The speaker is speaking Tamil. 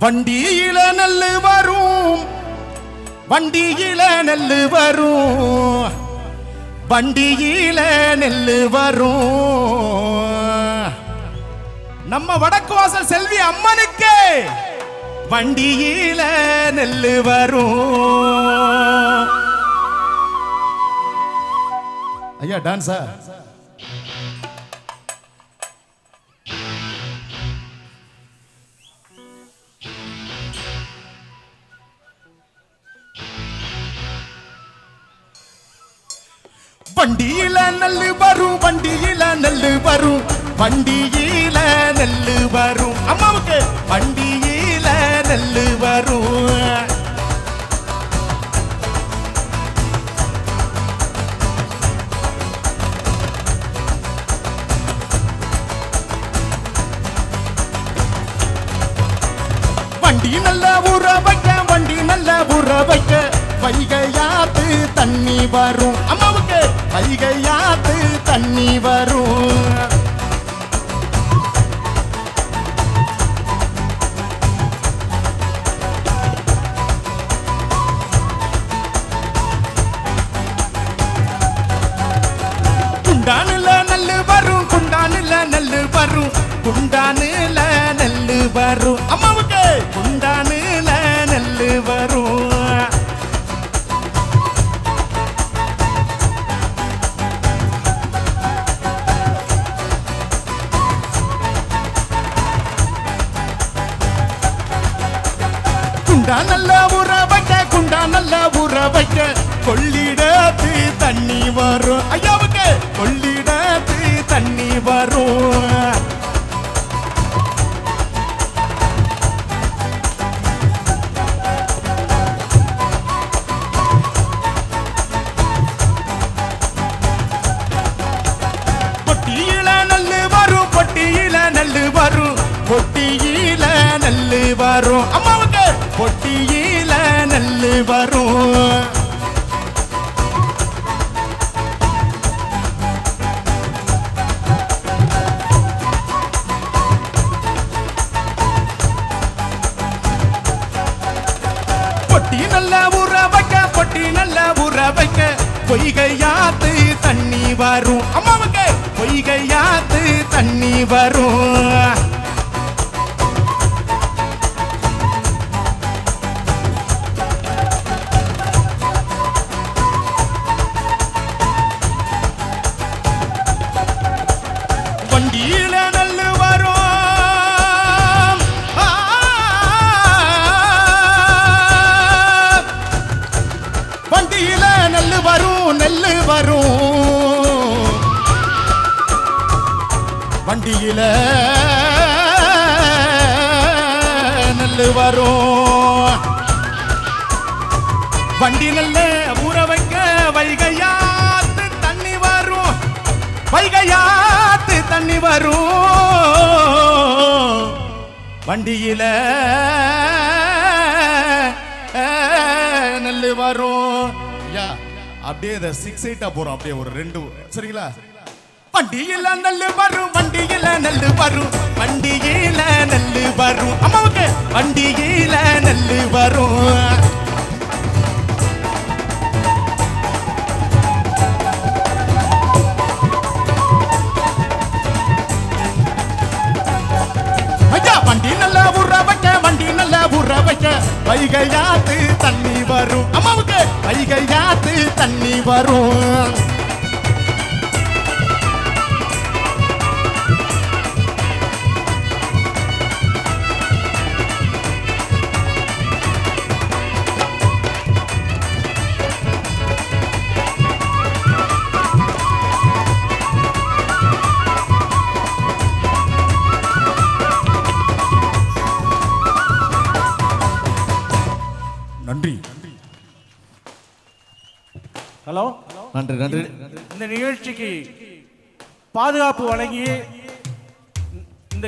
வண்டியில நல்லு வரும். வண்டியில நெல்லு வரும். வண்டியில நெல்லு வரும். நம்ம வடக்கு வாசல் செல்வி அம்மனுக்கு வண்டியில நெல்லு வரும். ஐயா டான்ஸா? வண்டியில நெல்லு வரும் வண்டியில நெல்லு வரும். வண்டியில நெல்லு வரும். அம்மாவுக்கு வண்டியில நெல்லு வரும். வண்டி நல்ல உற வைக்க வண்டி நல்ல உற வைக்க வைகையாத்து தண்ணி வரும். வைகையாத்து தண்ணி வரும். குண்டானுல நெல்லு வரும் குண்டானுல நெல்லு வரும் குண்டானுல நெல்லு வரும். குண்டா நல்ல ஊற வைக்க குண்டா நல்ல ஊற வைக்க. கொள்ளிடத்து தண்ணி வரும். ஐயாவுக்கு கொள்ளிடத்து தண்ணி வரும். பொட்டியில நல்லு வரும் பொட்டியில நல்லு வரும். அம்மாவுக்கு பொட்டியில நல்லு வரும். பொட்டி நல்ல ஊற வைக்க பொட்டி நல்ல ஊற வைக்க பொய்கையாத்து தண்ணி வரும். அம்மாவுக்கு பொய்கையாத்து தண்ணி வரும். வரும் வரும். வண்டியில நெல்லு வரும். வண்டி நல்ல ஊற வைக்க வைகையாத்து தண்ணி வரும். வைகையாத்து தண்ணி வரும். வண்டியில நெல்லு வரும். அப்படியே இதை சிக்ஸ் எயிட்டா போறோம். அப்படியே ஒரு ரெண்டு சரிங்களா? வண்டியில நல்லு வரும் வண்டியில நல்லு வரும் வண்டியில நல்லு வரும். அம்மாவுக்கு வண்டியில நல்லு வரும். வண்டி நல்லா ஊற வைக்க வண்டி நல்லா ஊற வைக்க வைகையாத்து தண்ணி வரும். வைகையாத்து தண்ணி வரும். நன்றி. ஹலோ? நன்றி நன்றி. இந்த நிகழ்ச்சிக்கு பாதுகாப்பு வழங்கி இந்த